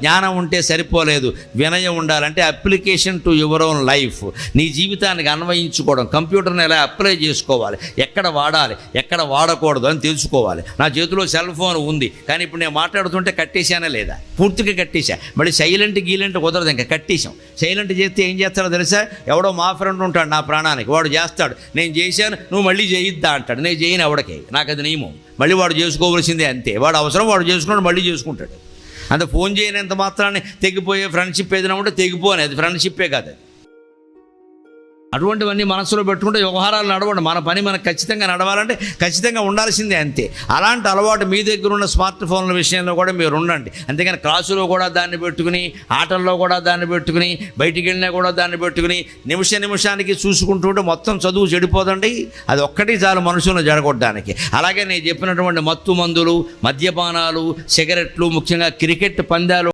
జ్ఞానం ఉంటే సరిపోలేదు వినయం ఉండాలంటే application to your own life నీ జీవితానికి అన్వయించుకోవడం కంప్యూటర్ని ఎలా అప్లై చేసుకోవాలి ఎక్కడ వాడాలి ఎక్కడ వాడకూడదు అని తెలుసుకోవాలి. నా చేతిలో సెల్ ఫోన్ ఉంది కానీ ఇప్పుడు నేను మాట్లాడుతుంటే కట్టేశానా లేదా? పూర్తిగా కట్టేశా. మళ్ళీ సైలెంట్ గీలెంట్ కుదరదు ఇంకా కట్టేశాం. సైలెంట్ చేస్తే ఏం చేస్తాడో తెలుసా? ఎవడో మా ఫ్రెండ్ ఉంటాడు నా ప్రాణానికి వాడు చేస్తాడు. నేను చేశాను నువ్వు మళ్ళీ చేయిద్దా అంటాడు. నేను చేయను ఎవడికి? నాకు అది నియమం. మళ్ళీ వాడు చేసుకోవలసిందే అంతే. వాడు అవసరం వాడు చేసుకున్నాడు మళ్ళీ చేసుకుంటాడు. అంత ఫోన్ చేయనంత మాత్రాన్ని తెగిపోయే ఫ్రెండ్షిప్ ఏదైనా ఉంటే తెగిపోనే అది ఫ్రెండ్షిప్పే కాదు అది. అటువంటివన్నీ మనసులో పెట్టుకుంటే వ్యవహారాలు నడవండి. మన పని మనకు ఖచ్చితంగా నడవాలంటే ఖచ్చితంగా ఉండాల్సిందే అంతే. అలాంటి అలవాటు మీ దగ్గర ఉన్న స్మార్ట్ ఫోన్ల విషయంలో కూడా మీరు ఉండండి. అంతేగాని క్లాసులో కూడా దాన్ని పెట్టుకుని ఆటల్లో కూడా దాన్ని పెట్టుకుని బయటికి వెళ్ళినా కూడా దాన్ని పెట్టుకుని నిమిష నిమిషానికి చూసుకుంటుంటే మొత్తం చదువు చెడిపోదండి. అది ఒక్కటి చాలు మనుషులను జరగొట్టడానికి. అలాగే నేను చెప్పినటువంటి మత్తు మందులు మద్యపానాలు సిగరెట్లు ముఖ్యంగా క్రికెట్ పందాలు